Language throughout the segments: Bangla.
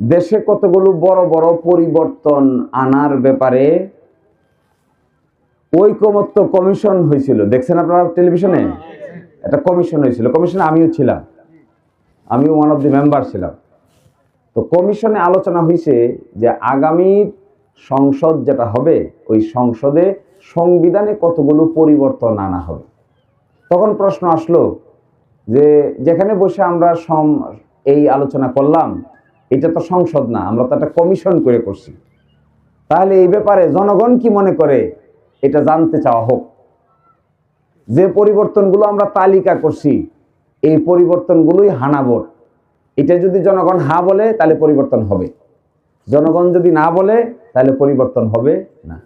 দেশে কতগুলো বড় বড় পরিবর্তন আনার ব্যাপারে ঐকমত্য কমিশন হয়েছিল। দেখছেন আপনারা টেলিভিশনে? একটা কমিশন হয়েছিল। কমিশনে আমিও ছিলাম। আমিও ওয়ান অফ দি মেম্বার ছিলাম। তো কমিশনে আলোচনা হয়েছে যে আগামী সংসদ যেটা হবে, ওই সংসদে সংবিধানে কতগুলো পরিবর্তন আনা হবে। তখন প্রশ্ন আসলো যে যেখানে বসে আমরা এই আলোচনা করলাম, এটা তো সংসদ না, আমরা তো একটা কমিশন করে করছি। তাহলে এই ব্যাপারে জনগণ কি মনে করে? এটা জানতে চাওয়া হোক। যে পরিবর্তনগুলো আমরা তালিকা করছি, এই পরিবর্তনগুলোই হানাবোর এটা যদি জনগণ হা বলে, তাহলে পরিবর্তন হবে। জনগণ যদি না বলে, তাহলে পরিবর্তন হবে না।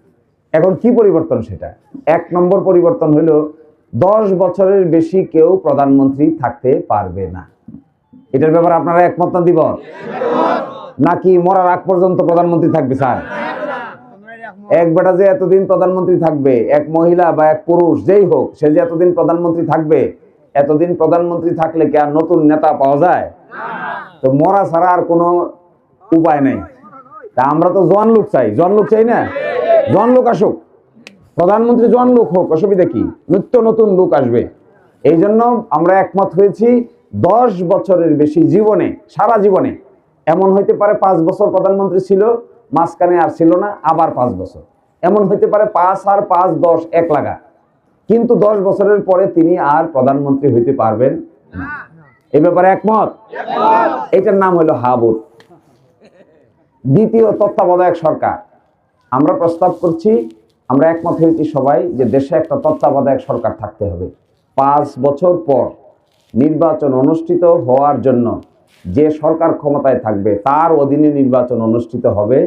এখন কি পরিবর্তন সেটা? এক নম্বর পরিবর্তন হলো, দশ বছরের বেশি কেউ প্রধানমন্ত্রী থাকতে পারবে না। এটার ব্যাপারে আপনারা একমত না দিব? নাকি মরার আগ পর্যন্ত প্রধানমন্ত্রী থাকবে, স্যার? এক বেটা যে এতদিন প্রধানমন্ত্রী থাকবে, এক মহিলা বা এক পুরুষ, যেই হোক, সে যে এতদিন প্রধানমন্ত্রী থাকবে, এতদিন প্রধানমন্ত্রী থাকলে কি আর নতুন নেতা পাওয়া যায়? তো মরা ছাড়া আর কোনো উপায় নেই। তা আমরা তো জোয়ান লোক চাই। জোয়ান লোক চাই না? জোয়ান লোক আসুক। প্রধানমন্ত্রী জোয়ান লোক হোক, অসুবিধা কি? নিত্য নতুন লোক আসবে। এই জন্য আমরা একমত হয়েছি দশ বছরের বেশি জীবনে সারা জীবনে এমন হইতে পারে পাঁচ বছর প্রধানমন্ত্রী ছিল মাঝখানে আর ছিল না আবার পাঁচ বছর। এমন হইতে পারে পাঁচ আর পাঁচ দশ এক লাগা। কিন্তু দশ বছরের পরে তিনি আর প্রধানমন্ত্রী হইতে পারবেন না। এই ব্যাপারে একমত? এটার নাম হলো হাবুট দ্বিতীয় তত্ত্বাবধায়ক সরকার। আমরা প্রস্তাব করছি আমরা একমত হয়েছি সবাই যে দেশে একটা তত্ত্বাবধায়ক সরকার থাকতে হবে। পাঁচ বছর পর। নির্বাচন অনুষ্ঠিত হওয়ার জন্য যে সরকার ক্ষমতায় থাকবে, তার অধীনে নির্বাচন অনুষ্ঠিত হবে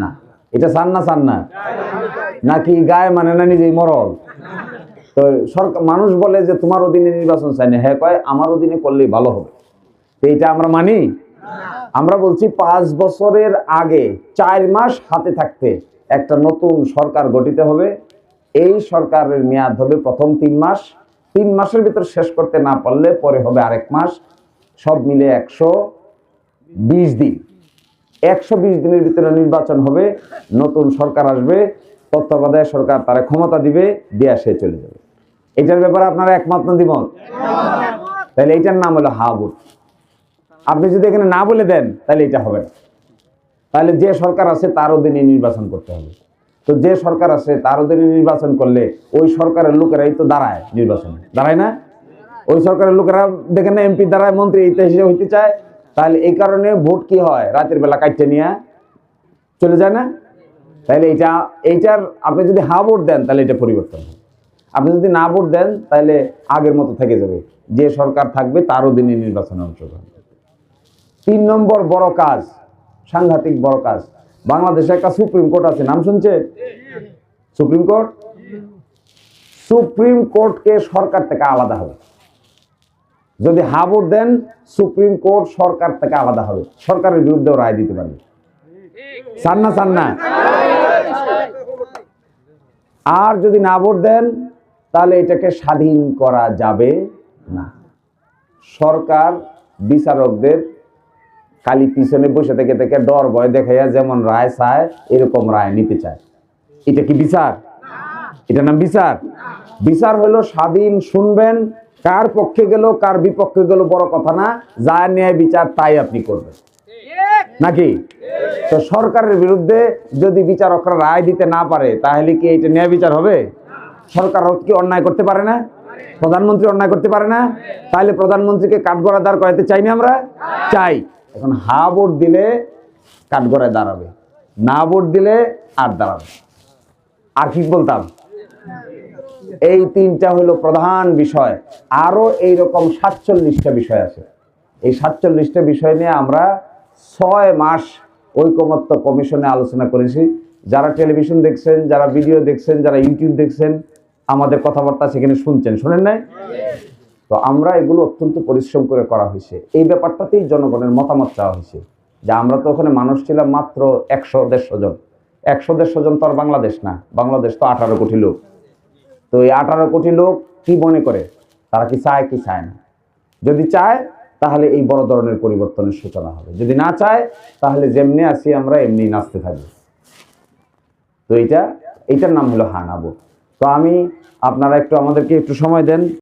না। এটা চান না চান না? নাকি গায়ে মানে না নিজেই মরল তো সরকার, মানুষ বলে যে তোমার অধীনে নির্বাচন চাই না। হ্যাঁ কয়, আমার অধীনে করলেই ভালো হবে। তো এইটা আমরা মানি? আমরা বলছি পাঁচ বছরের আগে, চার মাস হাতে থাকতে একটা নতুন সরকার গঠিত হবে। এই সরকারের মেয়াদ হবে প্রথম তিন মাস। তিন মাসের ভিতর শেষ করতে না পারলে পরে হবে আরেক মাস। সব মিলে একশো বিশ দিন। একশো বিশ দিনের ভিতরে নির্বাচন হবে, নতুন সরকার আসবে, তত্ত্বাবধায়ক সরকার তারা ক্ষমতা দিবে, দেয়া সে চলে যাবে। এটার ব্যাপারে আপনারা একমত না দ্বিমত? তাহলে এইটার নাম হলো হাবুট। আপনি যদি এখানে না বলে দেন, তাহলে এটা হবে তাহলে যে সরকার আছে তার অধীনে নির্বাচন করতে হবে। তো যে সরকার আছে, তার অধীনে নির্বাচন করলে ওই সরকারের লোকেরাই তো দাঁড়ায় নির্বাচনে। দাঁড়ায় না? ওই সরকারের লোকেরা দেখেন না, এমপি দাঁড়ায় মন্ত্রী এইটা হিসেবে হইতে চায়। তাহলে এই কারণে ভোট কি হয়? রাতের বেলা কাটতে নিয়ে চলে যায় না? তাহলে এটা এইটার আপনি যদি হা ভোট দেন, তাহলে এটা পরিবর্তন হবে। আপনি যদি না ভোট দেন, তাহলে আগের মতো থেকে যাবে। যে সরকার থাকবে, তার অধীনে নির্বাচনে অংশগ্রহণ। তিন নম্বর বড় কাজ, সাংঘাতিক বড় কাজ। বাংলাদেশে একটা সুপ্রিম কোর্ট আছে, নাম শুনছে? Supreme court? সুপ্রিম কোর্টকে সরকার থেকে আলাদা হবে। যদি হা ভোট দেন, সুপ্রিম কোর্ট সরকার থেকে আলাদা হবে। সরকারের বিরুদ্ধেও রায় দিতে পারবে। চান না চান না? আর যদি না ভোট দেন, তাহলে এটাকে স্বাধীন করা যাবে না। সরকার, বিচারকদের খালি পিছনে বসে থেকে থেকে ডর, ভয় দেখাইয়া যেমন রায় চায়, এরকম রায় নিতে চায়। এটা কি বিচার? এটা নাম বিচার? বিচার হলো স্বাধীন শুনবেন, কার পক্ষে গেল, কার বিপক্ষে গেল বড় কথা না, যা ন্যায় বিচার তাই আপনি করবেন। নাকি? তো সরকারের বিরুদ্ধে যদি বিচারকরা রায় দিতে না পারে, তাহলে কি এটা ন্যায় বিচার হবে? সরকার কি অন্যায় করতে পারে না? প্রধানমন্ত্রী অন্যায় করতে পারে না? তাহলে প্রধানমন্ত্রীকে কাঠগড়া দাঁড় করাতে চাই না আমরা? চাই। এখন হা ভোট দিলে কাঠগড়ায় দাঁড়াবে, না ভোট দিলে আর দাঁড়াবে। আর কি বলতাম? এই তিনটা হলো প্রধান বিষয়। আরও এইরকম সাতচল্লিশটা বিষয় আছে। এই সাতচল্লিশটা বিষয় নিয়ে আমরা ছয় মাস ঐকমত্য কমিশনে আলোচনা করেছি। যারা টেলিভিশন দেখছেন, যারা ভিডিও দেখছেন, যারা ইউটিউব দেখছেন, আমাদের কথাবার্তা সেখানে শুনছেন। শোনেন নাই? তো আমরা এগুলো অত্যন্ত পরিশ্রম করে করা হয়েছে। এই ব্যাপারটাতেই জনগণের মতামত চাওয়া হয়েছে যে আমরা তো ওখানে মানুষ ছিলাম মাত্র একশো দেড়শো জন। একশো দেড়শো জন তো আর বাংলাদেশ না, বাংলাদেশ তো আঠারো কোটি লোক। তো এই আঠারো কোটি লোক কি মনে করে? তারা কি চায় কি চায় না? যদি চায়, তাহলে এই বড় ধরনের পরিবর্তনের সূচনা হবে। যদি না চায়, তাহলে যেমনি আসি আমরা এমনি নাচতে থাকি। তো এইটা, এইটার নাম হলো হানাবো। তো আমি, আপনারা একটু আমাদেরকে একটু সময় দেন।